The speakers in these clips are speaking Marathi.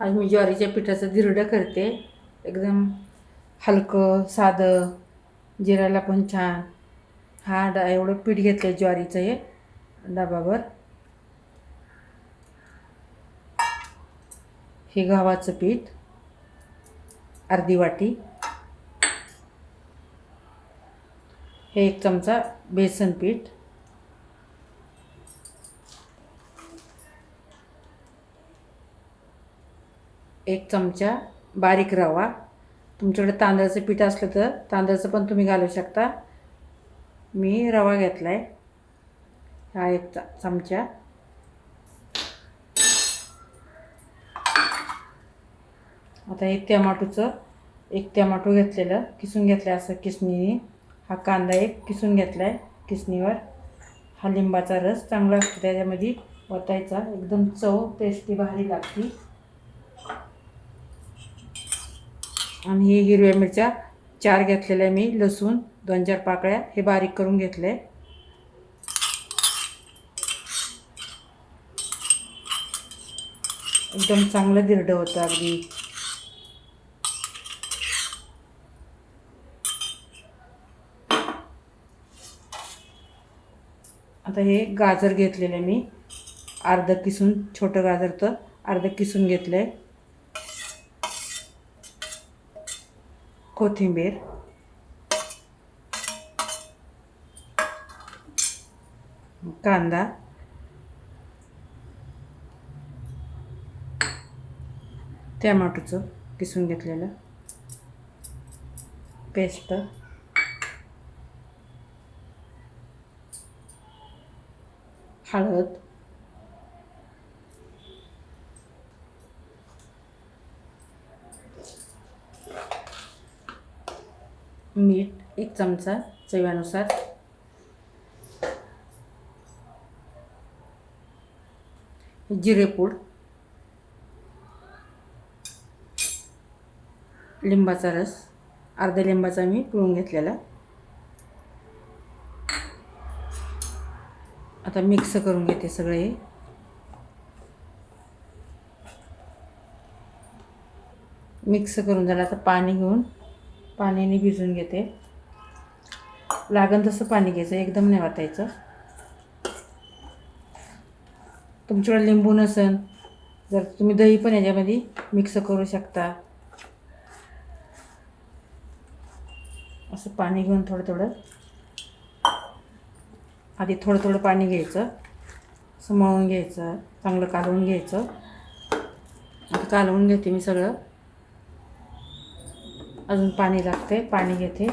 आज मी ज्वारीच्या पिठाचं धिरडं करते. एकदम हलकं साधं जिरायला पण छान. हा डा एवढं पीठ घेतलं आहे ज्वारीचं हे डबाभर हे गव्हाचं पीठ. अर्धी वाटी. हे एक चमचा बेसन पीठ. एक चमचा बारीक रवा. तुमच्याकडे तांदळाचं पीठ असलं तर तांदळाचं पण तुम्ही घालू शकता. मी रवा घेतला आहे हा एक चमचा. आता एक टमाटोचं एक टमाटो घेतलेलं किसून घेतलं आहे असं किसणीने. हा कांदा एक किसून घेतला आहे किसणीवर. हा लिंबाचा रस चांगला असतो त्याच्यामध्ये. वतायचा एकदम चव टेस्टी भारी लागते. आणि हे हिरव्या मिरच्या चार घेतलेल्या मी लसूण दोन चार पाकळ्या हे बारीक करून घेतले. एकदम चांगलं दिरडं होतं अगदी. आता हे गाजर घेतलेले मी. अर्धं किसून छोटं गाजर तर अर्धं किसून घेतलं आहे कोथिंबीर. कांदा. टॅमॅटोचं किसून घेतलेलं. पेस्ट. हळद. मीठ एक चमचा चव्यानुसार जिरेपूड लिंबाचा रस. अर्ध्या लिंबाचा मी पिळून घेतलेला. आता मिक्स करून घेते सगळे. हे मिक्स करून झालं आता पाणी घेऊन पाण्याने भिजून घेते. लागन तसं पाणी घ्यायचं एकदम नाही वाटायचं. तुमच्याकडे लिंबू नसन जर तुम्ही दही पण याच्यामध्ये मिक्स करू शकता. असं पाणी घेऊन थोडं थोडं. आधी थोडं थोडं पाणी घ्यायचं असं मळून घ्यायचं चांगलं कालवून घ्यायचं. आता कालवून घेते मी सगळं. अजून पाणी लागते पाणी घेते.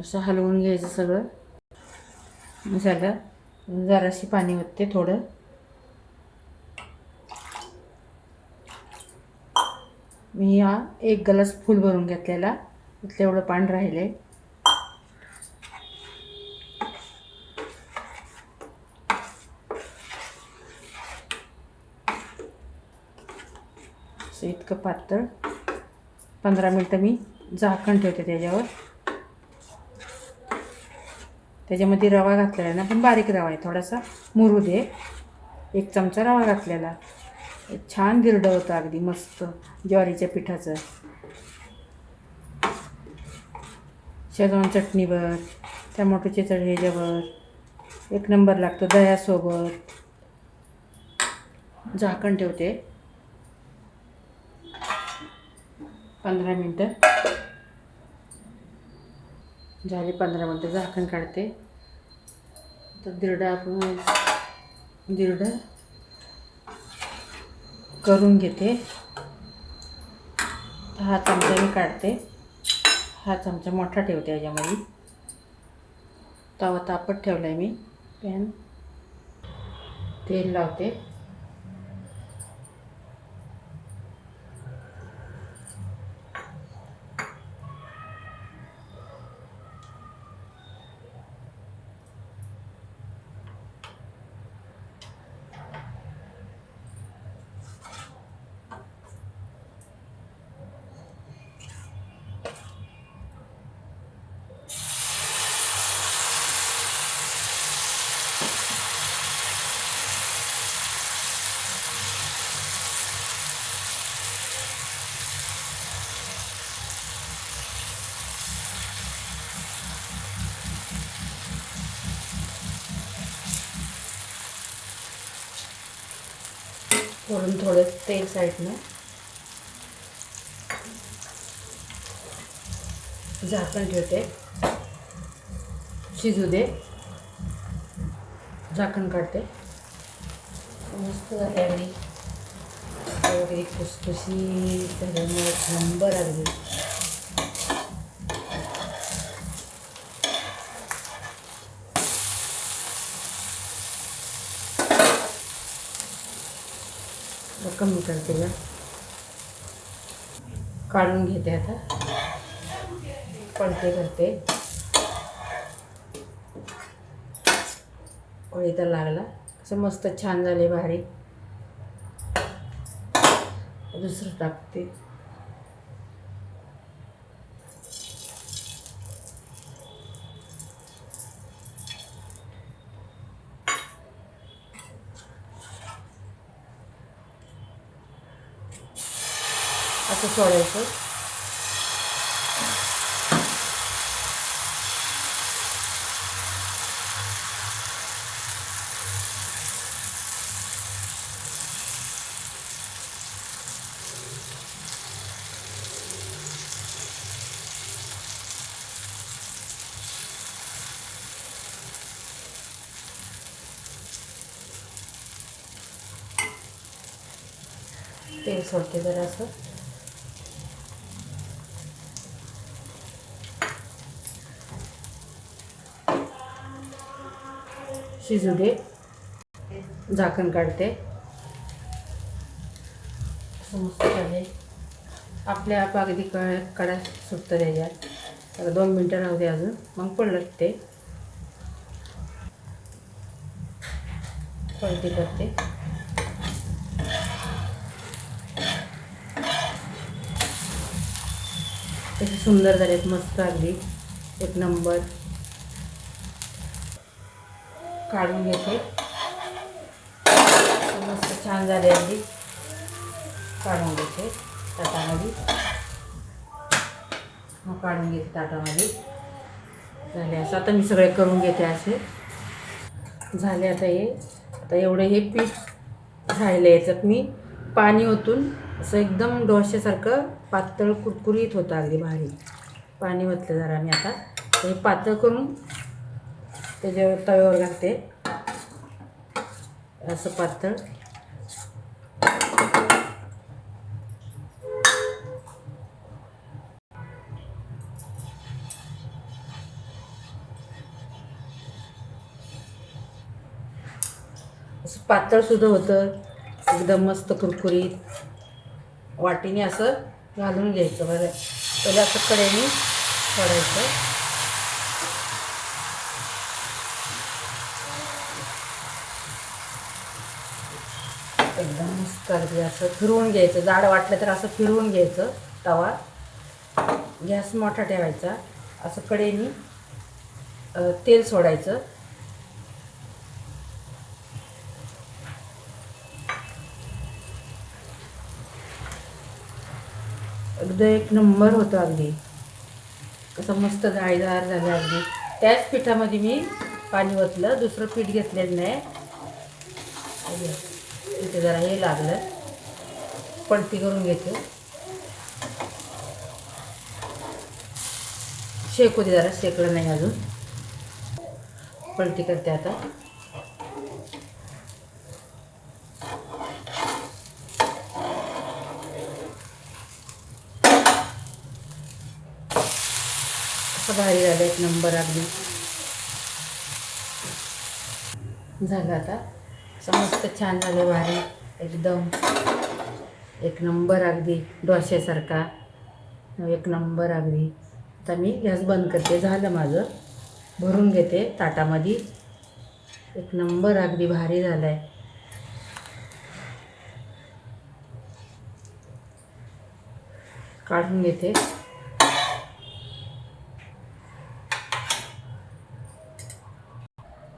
असं हलवून घ्यायचं सगळं. झालं. जराशी पाणी होते थोडं. मी हा एक गलास फुल भरून घेतलेला. इथलं एवढं पाणी राहिलं आहे असं इतकं पातळ. पंधरा मिनटं मी झाकण ठेवते त्याच्यावर. त्याच्यामध्ये रवा घातलेला आहे ना पण बारीक रवा आहे थोडासा मुरू दे. एक चमचा रवा घातलेला. छान धिरडं होतं अगदी मस्त ज्वारीच्या पिठाचं. शेजवान चटणीवर टमाटोचे चढ ह्याच्यावर एक नंबर लागतो दह्यासोबत. झाकण ठेवते. पंधरा मिनटं. झाली पंधरा मिनटं झाकण काढते. तर दिरडा आपण दिरडं करून घेते. हा चमचा मी काढते. हा चमचा मोठा ठेवते याच्यामध्ये. तवा तापत ठेवला आहे मी. पॅन तेल लावते. थोडं तेल साईडनं. झाकण ठेवते. शिजू दे. झाकण काढते. मस्त झाली एक अगदी खुसखुशी त्याच्यामुळे नंबर आली कमी करते ना. काढून घेते आता. पडते करते. पोळी तर लागला. कसं मस्त छान झाले भारी. दुसरं टाकते. असं सोडायचं तेल सोडते जरा शिजू दे. झाकण काढते. मस्त आपल्या आप अगदी कळ कडा सुटतं त्याच्यात त्याला दोन मिनटं राहू दे अजून. मग पडलं ते. पळती करते. तसे सुंदर झालेत मस्त अगदी. एक नंबर. काढून घेते. मस्त छान झाले अगदी. काढून घेते ताटामध्ये. मग काढून घेते ताटामध्ये. झाले असं. आता मी सगळे करून घेते असे. झाले आता हे. आता एवढे हे पीठ राहिले याच्यात मी. पाणी ओतून असं एकदम डोश्यासारखं पातळ कुरकुरीत होतं अगदी भारी. पाणी ओतलं जरा मी आता. हे पातळ करून त्याच्यावर तव्यावर घालते. असं पातळ. असं पातळ सुद्धा होतं. एकदम मस्त कुरकुरीत. वाटीने असं घालून घ्यायचं बरं. पहिले असं कडेने सोडायचं. एकदम असं फिरवून घ्यायचं. जाड वाटलं तर असं फिरवून घ्यायचं तवा. गॅस मोठा ठेवायचा. असं कडेनी तेल सोडायचं. अगदी एक नंबर होतो अगदी. कसं मस्त जाळीदार झालं अगदी. त्याच पिठामध्ये मी पाणी ओतलं. दुसरं पीठ घेतलेलं नाही. इथे जरा हे लागलं. पलटी करून घेते. शेकू दे जरा शेकलं नाही अजून. पलटी करते आता. भारी झालं एक नंबर अगदी. झालं आता. असं मस्त छान झालं भारी एकदम एक नंबर अगदी डोश्यासारखा एक नंबर अगदी. आता मी गॅस बंद करते. झालं माझं. भरून घेते ताटामध्ये. एक नंबर अगदी भारी झाला आहे काढून घेते.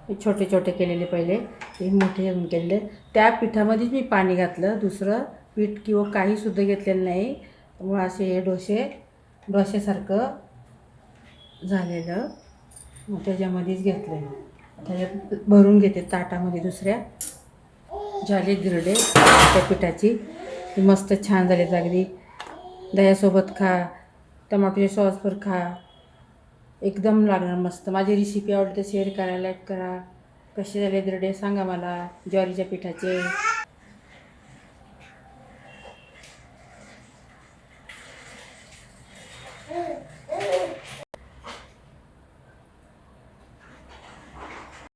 मी छोटे छोटे केलेले पहिले. हे मोठे केलेले. त्या पिठामध्येच मी पाणी घातलं. दुसरं पीठ किंवा काहीसुद्धा घेतलेलं नाही. व असे हे डोसे डोश्यासारखं झालेलं मग त्याच्यामध्येच घेतलं त्याच्यात भरून घेते ताटामध्ये दुसऱ्या. झाले गिरडे त्या पिठाची. मस्त छान झाले अगदी दह्यासोबत खा टमाटोच्या सॉसवर खा. एकदम लागणार मस्त. माझी रेसिपी आवडली तर शेअर करा लाईक करा. कसे झाले दरडे सांगा मला. ज्वारीच्या पिठाचे.